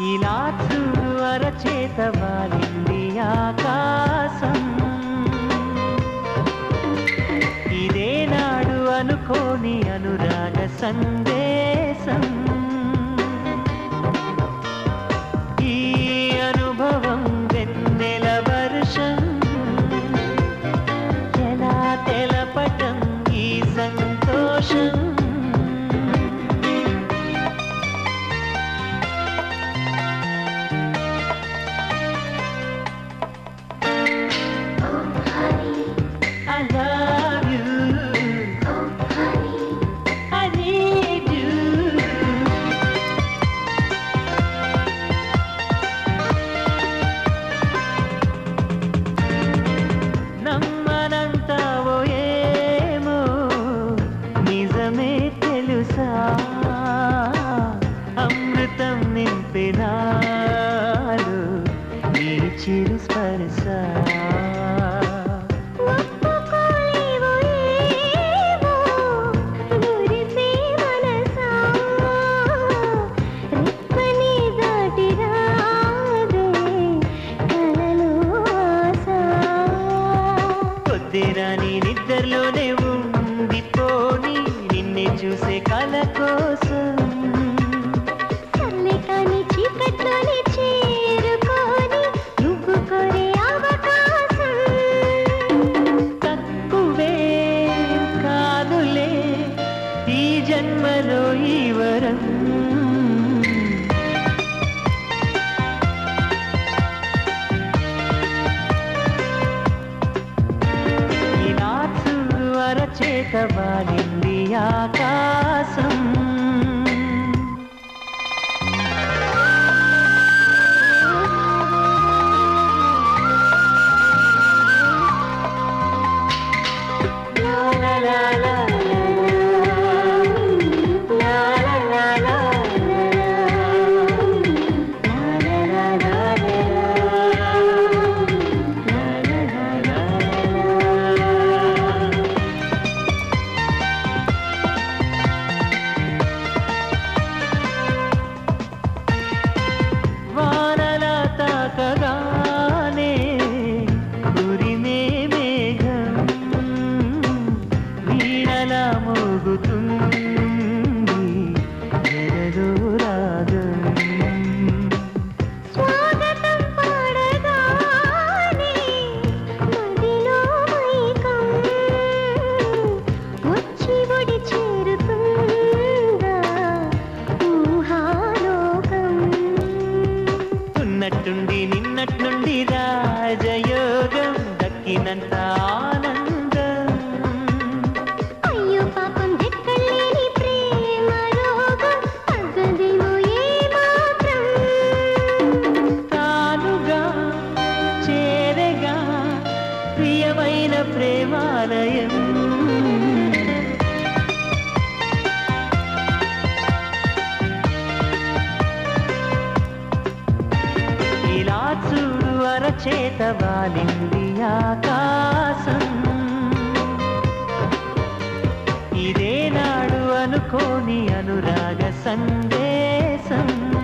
ఇలా చూడు అరచేత వాలింది ఆకాశం. ఇదే నాడు అనుకోని అనురాగ సందేశం. ఈ అనుభవం వెన్నెల వర్షం. ఎలా తెల ఆశ పొద్దురాని నిద్రలోనే ఉండిపోని నిన్నే చూసే కళ కోసం. ఎగవాలింది ఆకాశం. la la la ఉన్నట్టుండి నిన్నట్నుండి చూడు అరచేత వాలింది ఆకాశం. ఇదే నాడు అనుకోని అనురాగ సందేశం.